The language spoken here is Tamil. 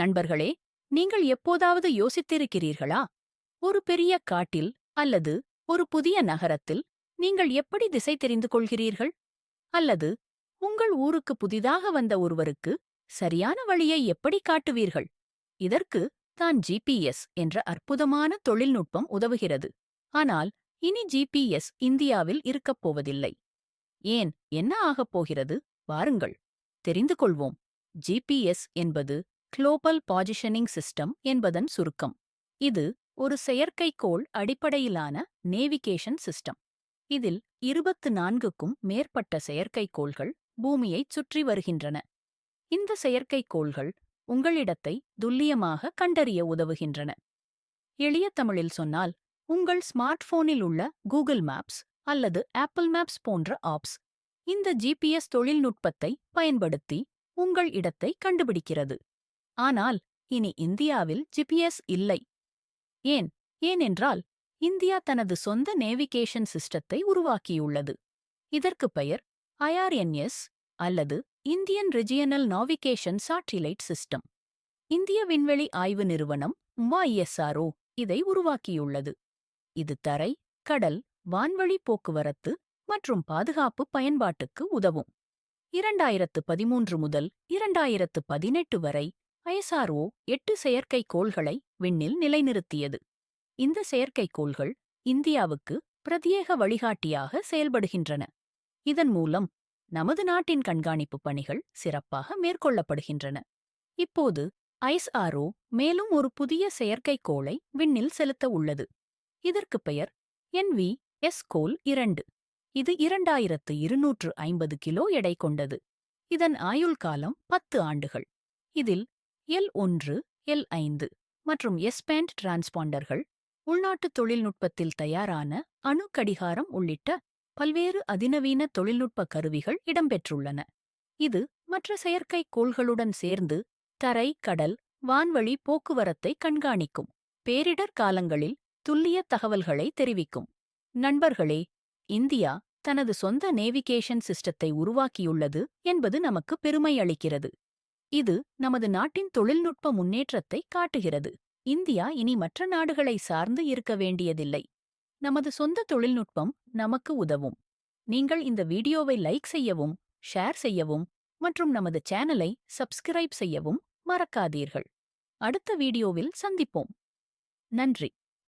நண்பர்களே நீங்கள் எப்போதாவது யோசித்திருக்கிறீர்களா? ஒரு பெரிய காட்டில் அல்லது ஒரு புதிய நகரத்தில் நீங்கள் எப்படி திசை தெரிந்து கொள்கிறீர்கள்? அல்லது உங்கள் ஊருக்கு புதிதாக வந்த ஒருவருக்கு சரியான வழியை எப்படி காட்டுவீர்கள்? இதற்கு தான் ஜிபிஎஸ் என்ற அற்புதமான தொழில்நுட்பம் உதவுகிறது. ஆனால் இனி ஜிபிஎஸ் இந்தியாவில் இருக்கப் போவதில்லை. ஏன்? என்ன ஆகப் போகிறது? வாருங்கள். தெரிந்து கொள்வோம். ஜிபிஎஸ் என்பது குளோபல் பாசிஷனிங் சிஸ்டம் என்பதன் சுருக்கம். இது ஒரு செயற்கைக்கோள் அடிப்படையிலான நேவிகேஷன் சிஸ்டம் இதில் இருபத்து நான்குக்கும் மேற்பட்ட செயற்கைக்கோள்கள் பூமியைச் சுற்றி வருகின்றன. இந்த செயற்கைக்கோள்கள் உங்களிடத்தை துல்லியமாக கண்டறிய உதவுகின்றன. எளிய தமிழில் சொன்னால் உங்கள் ஸ்மார்ட் போனில் உள்ள கூகுள் மேப்ஸ் அல்லது ஆப்பிள் மேப்ஸ் போன்ற ஆப்ஸ் இந்த ஜிபிஎஸ் தொழில்நுட்பத்தை பயன்படுத்தி உங்கள் இடத்தை கண்டுபிடிக்கிறது. ஆனால் இனி இந்தியாவில் ஜிபிஎஸ் இல்லை. ஏன்? ஏனென்றால் இந்தியா தனது சொந்த நேவிகேஷன் சிஸ்டத்தை உருவாக்கியுள்ளது. இதற்கு பெயர் ஐஆர்என்எஸ் அல்லது Indian regional navigation satellite system. இந்திய விண்வெளி ஆய்வு நிறுவனம் ஐஎஸ்ஆர்ஓ இதை உருவாக்கியுள்ளது. இது தரை கடல் வான்வழி போக்குவரத்து மற்றும் பாதுகாப்பு பயன்பாட்டுக்கு உதவும். இரண்டாயிரத்து பதிமூன்று முதல் இரண்டாயிரத்து பதினெட்டு வரை ஐஎஸ்ஆர்ஓ எட்டு செயற்கைக்கோள்களை விண்ணில் நிலைநிறுத்தியது. இந்த செயற்கைக்கோள்கள் இந்தியாவுக்கு பிரத்யேக வழிகாட்டியாக செயல்படுகின்றன. இதன் மூலம் நமது நாட்டின் கண்காணிப்பு பணிகள் சிறப்பாக மேற்கொள்ளப்படுகின்றன. இப்போது ஐஸ்ஆர்ஓ மேலும் ஒரு புதிய செயற்கைக்கோளை விண்ணில் செலுத்த உள்ளது. இதற்கு பெயர் என் வி எஸ் கோல் இரண்டு. இது இரண்டாயிரத்து இருநூற்று ஐம்பது கிலோ எடை கொண்டது. இதன் ஆயுள் காலம் பத்து ஆண்டுகள். இதில் எல் ஒன்று எல் ஐந்து மற்றும் எஸ்பேண்ட் டிரான்ஸ்பாண்டர்கள் உள்நாட்டு தொழில்நுட்பத்தில் தயாரான அணு கடிகாரம் உள்ளிட்ட பல்வேறு அதிநவீன தொழில்நுட்ப கருவிகள் இடம்பெற்றுள்ளன. இது மற்ற செயற்கைக்கோள்களுடன் சேர்ந்து தரை கடல் வான்வழி போக்குவரத்தை கண்காணிக்கும் பேரிடர் காலங்களில் துல்லிய தகவல்களை தெரிவிக்கும். நண்பர்களே இந்தியா தனது சொந்த நேவிகேஷன் சிஸ்டத்தை உருவாக்கியுள்ளது என்பது நமக்கு பெருமை அளிக்கிறது. இது நமது நாட்டின் தொழில்நுட்ப முன்னேற்றத்தை காட்டுகிறது. இந்தியா இனி மற்ற நாடுகளை சார்ந்து இருக்க வேண்டியதில்லை. நமது சொந்த தொழில்நுட்பம் நமக்கு உதவும். நீங்கள் இந்த வீடியோவை லைக் செய்யவும் ஷேர் செய்யவும் மற்றும் நமது சேனலை சப்ஸ்கிரைப் செய்யவும் மறக்காதீர்கள். அடுத்த வீடியோவில் சந்திப்போம். நன்றி.